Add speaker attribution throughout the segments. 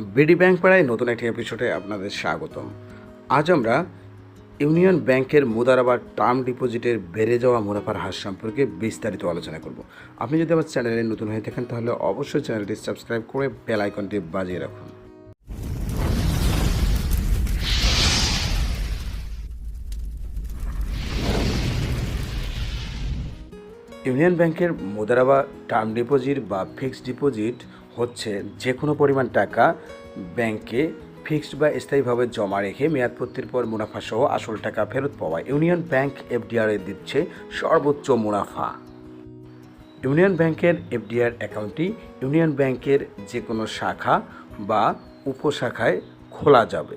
Speaker 1: BD bank পাড়ায় নতুন একটি এপিসোডে আপনাদের স্বাগতম। আজ আমরা ইউনিয়ন ব্যাংকের মুদারাবার টার্ম ডিপোজিটের বেড়ে যাওয়া মুনাফার হার সম্পর্কে বিস্তারিত আলোচনা করব। আপনি যদি আমার চ্যানেলে নতুন হয়ে থাকেন, তাহলে অবশ্যই চ্যানেলটি সাবস্ক্রাইব করে বেল আইকনটি বাজিয়ে রাখুন। ইউনিয়ন ব্যাংকের মুদারাবা টার্ম ডিপোজিট বা ফিক্সড ডিপোজিট হচ্ছে যে কোনো পরিমাণ টাকা ব্যাংকে ফিক্সড বা স্থায়ীভাবে জমা রেখে মেয়াদপত্তির পর মুনাফা সহ আসল টাকা ফেরত পাওয়া ইউনিয়ন ব্যাংক এফডিআর দিচ্ছে সর্বোচ্চ মুনাফা। ইউনিয়ন ব্যাংকের এফডিআর অ্যাকাউন্টটি ইউনিয়ন ব্যাংকের যে কোনো শাখা বা উপশাখায় খোলা যাবে।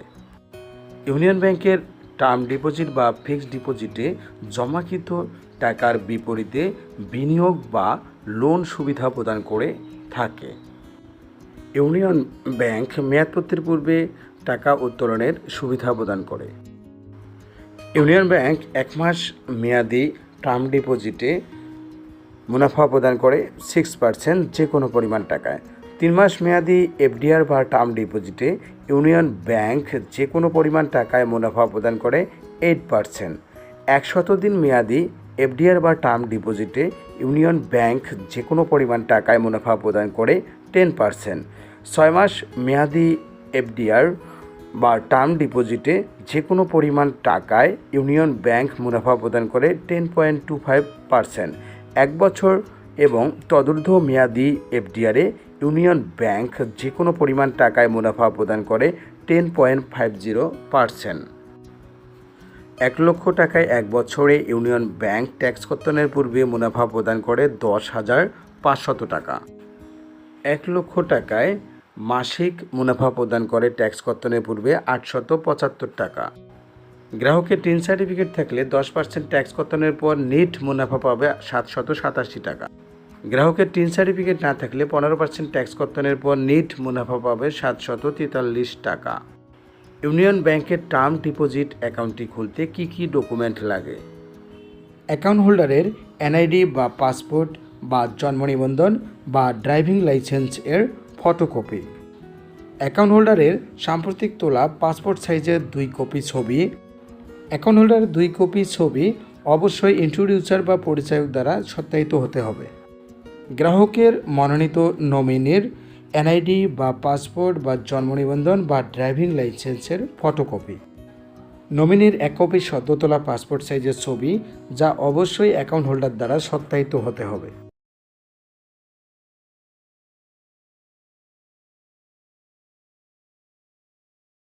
Speaker 1: ইউনিয়ন ব্যাংকের টার্ম ডিপোজিট বা ফিক্সড ডিপোজিটে জমাকৃত টাকার বিপরীতে বিনিয়োগ বা লোন সুবিধা প্রদান করে থাকে। ইউনিয়ন ব্যাংক মেয়াদপত্তির পূর্বে টাকা উত্তোলনের সুবিধা প্রদান করে। ইউনিয়ন ব্যাংক এক মাস মেয়াদি টার্ম ডিপোজিটে মুনাফা প্রদান করে সিক্স পার্সেন্ট যে কোনো পরিমাণ টাকায়। তিন মাস মেয়াদি এফডিআর বা টার্ম ডিপোজিটে ইউনিয়ন ব্যাংক যে কোনো পরিমাণ টাকায় মুনাফা প্রদান করে এইট পার্সেন্ট একশত দিন মেয়াদি এফডিআর বা টার্ম ডিপোজিটে ইউনিয়ন ব্যাংক যে কোনো পরিমাণ টাকায় মুনাফা প্রদান করে টেন পার্সেন্ট। ছয় মাস মেয়াদি এফডিআর বা টার্ম ডিপোজিটে যে কোনো পরিমাণ টাকায় ইউনিয়ন ব্যাংক মুনাফা প্রদান করে ten point two five percent. এক বছর এবং তদূর্ধ্ব মেয়াদি এফডিআরে ইউনিয়ন ব্যাংক যে কোনো পরিমাণ টাকায় মুনাফা প্রদান করে ten point five zero percent. এক লক্ষ টাকায় এক বছরে ইউনিয়ন ব্যাংক ট্যাক্স কর্তনের পূর্বে মুনাফা প্রদান করে দশ হাজার পাঁচশত টাকা। এক লক্ষ টাকায় মাসিক মুনাফা প্রদান করে ট্যাক্স কর্তনের পূর্বে আটশত পঁচাত্তর টাকা। গ্রাহকের টিন সার্টিফিকেট থাকলে দশ পার্সেন্ট ট্যাক্স কর্তনের পর নিট মুনাফা পাবে সাতশত সাতাশি টাকা। গ্রাহকের টিন সার্টিফিকেট না থাকলে পনেরো পার্সেন্ট ট্যাক্স কর্তনের পর নিট মুনাফা পাবে সাতশত তেতাল্লিশ টাকা। ইউনিয়ন ব্যাংকের টার্ম ডিপোজিট অ্যাকাউন্টটি খুলতে কি কি ডকুমেন্ট লাগে? অ্যাকাউন্ট হোল্ডারের এনআইডি বা পাসপোর্ট বা জন্ম নিবন্ধন বা ড্রাইভিং লাইসেন্স এর ফটোকপি। অ্যাকাউন্ট হোল্ডারের সাম্প্রতিক তোলা পাসপোর্ট সাইজের দুই কপি ছবি। অ্যাকাউন্ট হোল্ডারের দুই কপি ছবি অবশ্যই ইন্ট্রোডিউসার বা পরিচায়ক দ্বারা সত্যায়িত হতে হবে। গ্রাহকের মনোনীত নমিনির এনআইডি বা পাসপোর্ট বা জন্ম নিবন্ধন বা ড্রাইভিং লাইসেন্সের ফটোকপি। নমিনির এক কপি সদ্য তোলা পাসপোর্ট সাইজের ছবি, যা অবশ্যই অ্যাকাউন্ট হোল্ডার দ্বারা সত্যায়িত হতে হবে।